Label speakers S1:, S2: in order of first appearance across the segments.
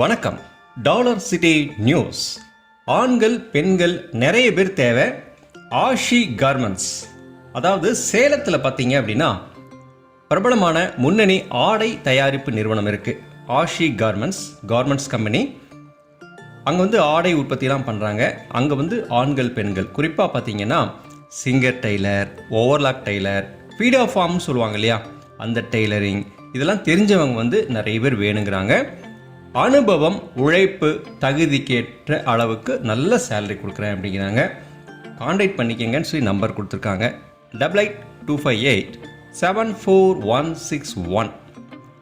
S1: வணக்கம். Dollar city news. ஆண்கள் பெண்கள் நிறைய பேர் தேவை. ஆஷி கார்மெண்ட்ஸ். அதாவது சேலத்தில் பார்த்தீங்க அப்படின்னா பிரபலமான முன்னணி ஆடை தயாரிப்பு நிறுவனம் இருக்குது ஆஷி கார்மெண்ட்ஸ் கார்மெண்ட்ஸ் கம்பெனி. அங்கே வந்து ஆடை உற்பத்திலாம் பண்ணுறாங்க அங்கே வந்து ஆண்கள் பெண்கள். குறிப்பாக பார்த்தீங்கன்னா singer tailor overlock tailor feed of ஃபார்ம்னு சொல்லுவாங்க இல்லையா? அந்த டெய்லரிங். இதெல்லாம் தெரிஞ்சவங்க வந்து நிறைய பேர் வேணுங்கிறாங்க. அனுபவம் உழைப்பு தகுதிக்கேற்ற அளவுக்கு நல்ல சேலரி கொடுக்குறேன் அப்படிங்கிறாங்க. காண்டாக்ட் பண்ணிக்கங்கன்னு சொல்லி நம்பர் கொடுத்துருக்காங்க. Double eight two five eight seven four one six one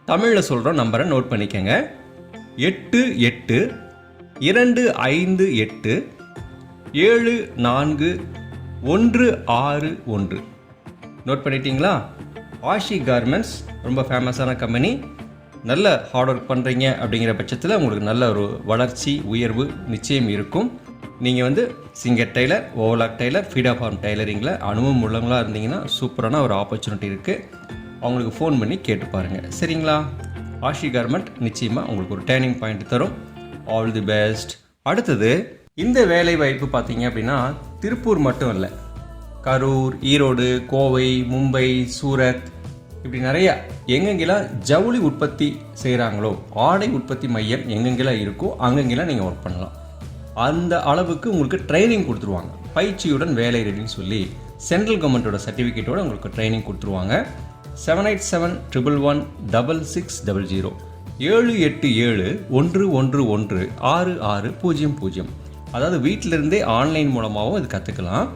S1: தமிழில் சொல்கிற நம்பரை நோட் பண்ணிக்கோங்க. எட்டு எட்டு இரண்டு ஐந்து எட்டு ஏழு நான்கு ஒன்று ஆறு ஒன்று. நோட் பண்ணிட்டீங்களா? ஆஷி கார்மெண்ட்ஸ் ரொம்ப ஃபேமஸான கம்பெனி நல்ல ஹார்ட் ஒர்க் பண்ணுறீங்க அப்படிங்கிற பட்சத்தில் உங்களுக்கு நல்ல ஒரு வளர்ச்சி உயர்வு நிச்சயம் இருக்கும். நீங்கள் வந்து singer tailor overlock tailor feed of arm டெய்லரிங்கில் அனுபவம் உள்ளவங்களாக இருந்தீங்கன்னா சூப்பரான ஒரு ஆப்பர்ச்சுனிட்டி இருக்குது அவங்களுக்கு ஃபோன் பண்ணி கேட்டு பாருங்கள் சரிங்களா? ஆஷி கார்மெண்ட் நிச்சயமாக உங்களுக்கு ஒரு டேர்னிங் பாயிண்ட் தரும். ஆல் தி பெஸ்ட் அடுத்தது இந்த வேலை வாய்ப்பு பார்த்தீங்க அப்படின்னா திருப்பூர் மட்டும் இல்லை கரூர் ஈரோடு கோவை மும்பை சூரத் இப்படி நிறையா எங்கெங்கெல்லாம் ஜவுளி உற்பத்தி செய்கிறாங்களோ ஆடை உற்பத்தி மையம் எங்கெங்கெல்லாம் இருக்கோ அங்கங்கெல்லாம் நீங்கள் ஒர்க் பண்ணலாம். அந்த அளவுக்கு உங்களுக்கு ட்ரைனிங் கொடுத்துருவாங்க. பயிற்சியுடன் வேலை ரெடின்னு சொல்லி சென்ட்ரல் கவர்மெண்ட்டோட சர்டிஃபிகேட்டோட உங்களுக்கு ட்ரைனிங் கொடுத்துருவாங்க. Seven eight seven triple one double six double zero ஏழு எட்டு ஏழு ஒன்று ஒன்று ஒன்று ஆறு ஆறு பூஜ்ஜியம் பூஜ்ஜியம். அதாவது வீட்டிலிருந்தே ஆன்லைன் மூலமாகவும் இது கற்றுக்கலாம்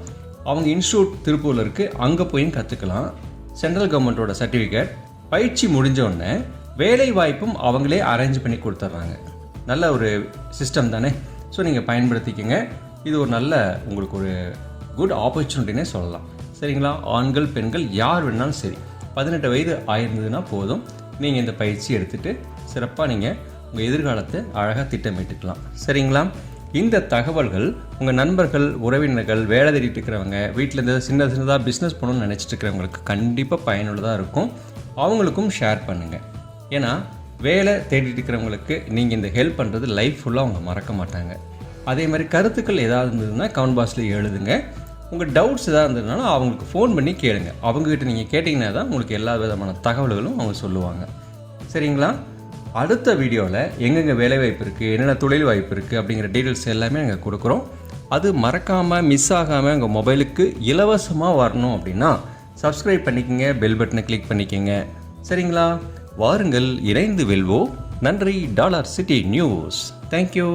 S1: அவங்க இன்ஸ்டியூட் திருப்பூரில் இருக்குது அங்கே போயும் கற்றுக்கலாம் சென்ட்ரல் கவர்மெண்ட்டோட சர்டிஃபிகேட். பயிற்சி முடிஞ்ச உடனே வேலை வாய்ப்பும் அவங்களே அரேஞ்ச் பண்ணி கொடுத்துட்றாங்க நல்ல ஒரு சிஸ்டம் தானே? ஸோ நீங்கள் பயன்படுத்திக்கங்க. இது ஒரு நல்ல உங்களுக்கு ஒரு குட் ஆப்பர்ச்சுனிட்டினே சொல்லலாம். சரிங்களா? ஆண்கள் பெண்கள் யார் வேணாலும் சரி. பதினெட்டு வயது ஆயிருந்ததுன்னா போதும். நீங்கள் இந்த பயிற்சி எடுத்துகிட்டு சிறப்பாக நீங்கள் உங்கள் எதிர்காலத்தை அழகாக திட்டமிட்டுக்கலாம். சரிங்களா? இந்த தகவல்கள் உங்கள் நண்பர்கள் உறவினர்கள் வேலை தேடிட்டு இருக்கிறவங்க வீட்டில் இருந்து சின்ன சின்னதாக பிஸ்னஸ் பண்ணணும்னு நினச்சிட்டு இருக்கிறவங்களுக்கு கண்டிப்பாக பயனுள்ளதாக இருக்கும். அவங்களுக்கும் ஷேர் பண்ணுங்கள் ஏன்னா வேலை தேடிட்டு இருக்கிறவங்களுக்கு நீங்கள் இந்த ஹெல்ப் பண்ணுறது லைஃப் ஃபுல்லாக அவங்க மறக்க மாட்டாங்க. அதே மாதிரி கருத்துக்கள் ஏதாவது இருந்ததுன்னா கமெண்ட் பாக்ஸில் எழுதுங்க. உங்கள் டவுட்ஸ் ஏதாவது இருந்ததுனால அவங்களுக்கு ஃபோன் பண்ணி கேளுங்க. அவங்ககிட்ட நீங்கள் கேட்டிங்கன்னா தான் உங்களுக்கு எல்லா விதமான தகவல்களும் அவங்க சொல்லுவாங்க. சரிங்களா? அடுத்த வீடியோவில் எங்கெங்கே வேலைவாய்ப்பு இருக்குது என்னென்ன தொழில் வாய்ப்பு இருக்குது அப்படிங்கிற டீட்டெயில்ஸ் எல்லாமே நாங்கள் கொடுக்குறோம். அது மறக்காமல் மிஸ் ஆகாமல் உங்கள் மொபைலுக்கு இலவசமாக வரணும் அப்படின்னா சப்ஸ்கிரைப் பண்ணிக்கோங்க பெல் பட்டனை கிளிக் பண்ணிக்கோங்க. சரிங்களா? வாருங்கள் இணைந்து வெல்வோம். நன்றி டாலர் சிட்டி நியூஸ். தேங்க்யூ